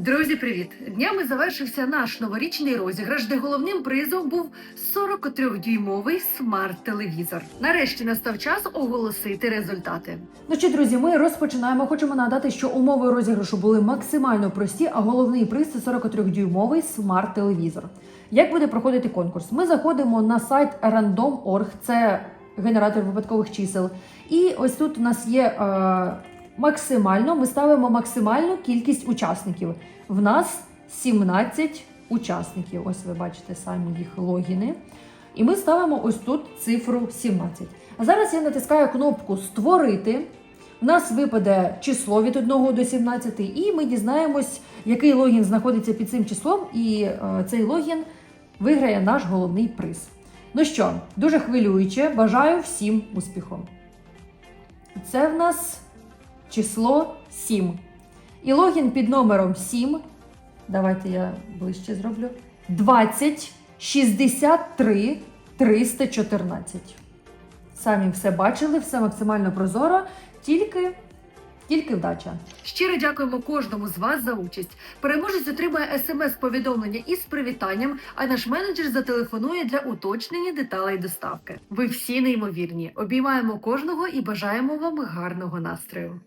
Друзі, привіт! Днями завершився наш новорічний розіграш, де головним призом був 43-дюймовий смарт-телевізор. Нарешті настав час оголосити результати. Ну що, друзі, ми розпочинаємо. Хочемо нагадати, що умови розіграшу були максимально прості, а головний приз це 43-дюймовий смарт-телевізор. Як буде проходити конкурс? Ми заходимо на сайт random.org, це генератор випадкових чисел. І ось тут у нас є е, максимально. Ми ставимо максимальну кількість учасників. В нас 17 учасників. Ось ви бачите самі їх логіни. І ми ставимо ось тут цифру 17. А зараз я натискаю кнопку Створити. У нас випаде число від 1 до 17, і ми дізнаємось, який логін знаходиться під цим числом, і е, цей логін виграє наш головний приз. Ну що, дуже хвилююче, бажаю всім успіху. Це в нас число 7. І логін під номером 7. Давайте я ближче зроблю. 20 63 314. Самі все бачили, все максимально прозоро, тільки, тільки вдача. Щиро дякуємо кожному з вас за участь. Переможець отримає смс-повідомлення із привітанням, а наш менеджер зателефонує для уточнення деталей доставки. Ви всі неймовірні. Обіймаємо кожного і бажаємо вам гарного настрою.